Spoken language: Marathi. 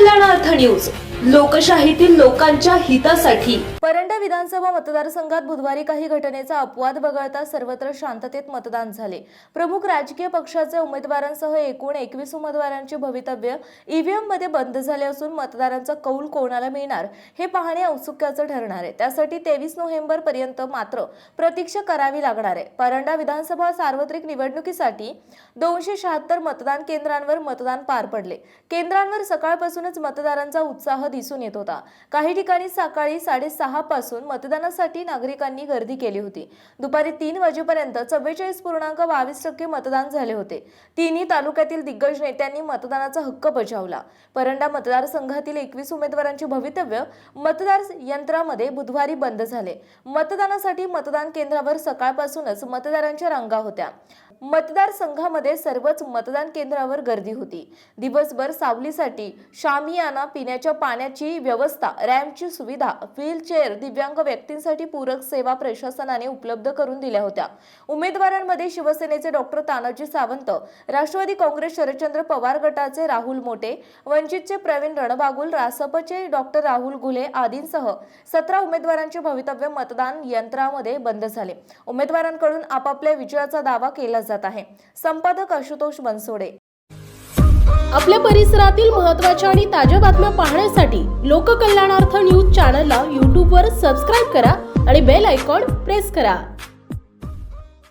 कल्याणार्थ न्यूज. लोकशाहीतील लोकांच्या हितासाठी. परंडा विधानसभा मतदारसंघात बुधवारी काही घटनेचा अपवाद वगळता सर्वत्र शांततेत मतदान झाले. प्रमुख राजकीय पक्षाच्या उमेदवारांसह एकूण एकवीस उमेदवारांचे भवितव्य ईव्हीएममध्ये बंद झाले असून मतदारांचा कौल कोणाला मिळणार हे पाहणे औत्सुक्याचं ठरणार आहे. त्यासाठी तेवीस नोव्हेंबर पर्यंत मात्र प्रतीक्षा करावी लागणार आहे. परंडा विधानसभा सार्वत्रिक निवडणुकीसाठी दोनशे शहात्तर मतदान केंद्रांवर मतदान पार पडले. केंद्रांवर सकाळपासूनच मतदारांचा उत्साह दिसून येत होता. काही ठिकाणी सकाळी साडेसहा पासून मतदानासाठी नागरिकांनी गर्दी केली होती. दुपारी तीन वाजेपर्यंत चव्वेचाळीस पूर्णांक बावीस टक्के मतदान झाले होते. तिन्ही तालुक्यातील दिग्गज नेत्यांनी मतदानाचा हक्क बजावला. परंडा मतदारसंघातील एकवीस उमेदवारांचे भवितव्य मतदार यंत्रामध्ये बुधवारी बंद झाले. मतदानासाठी मतदान केंद्रावर सकाळपासूनच मतदारांच्या रांगा होत्या. मतदारसंघामध्ये सर्वच मतदान केंद्रावर गर्दी होती. दिवसभर सावलीसाठी शामियाना पिण्याच्या पाण्याची व्यवस्था रॅम्पची सुविधा व्हीलचेअर दिव्यांग व्यक्तींसाठी पूरक सेवा प्रशासनाने उपलब्ध करून दिल्या होत्या. उमेदवारांमध्ये शिवसेनेचे डॉक्टर तानाजी सावंत राष्ट्रवादी काँग्रेस शरदचंद्र पवार गटाचे राहुल मोटे वंचितचे प्रवीण रणबागुल रासपचे डॉक्टर राहुल घुले आदींसह सतरा उमेदवारांचे भवितव्य मतदान यंत्रामध्ये बंद झाले. उमेदवारांकडून आपापल्या विजयाचा दावा केला जात आहे. संपादक आशुतोष बनसोडे. आपल्या परिसरातील महत्त्वाच्या आणि ताज्या बातम्या पाहण्यासाठी लोककल्याणार्थ न्यूज चॅनलला यूट्यूबवर सबस्क्राईब करा आणि बेल आयकॉन प्रेस करा.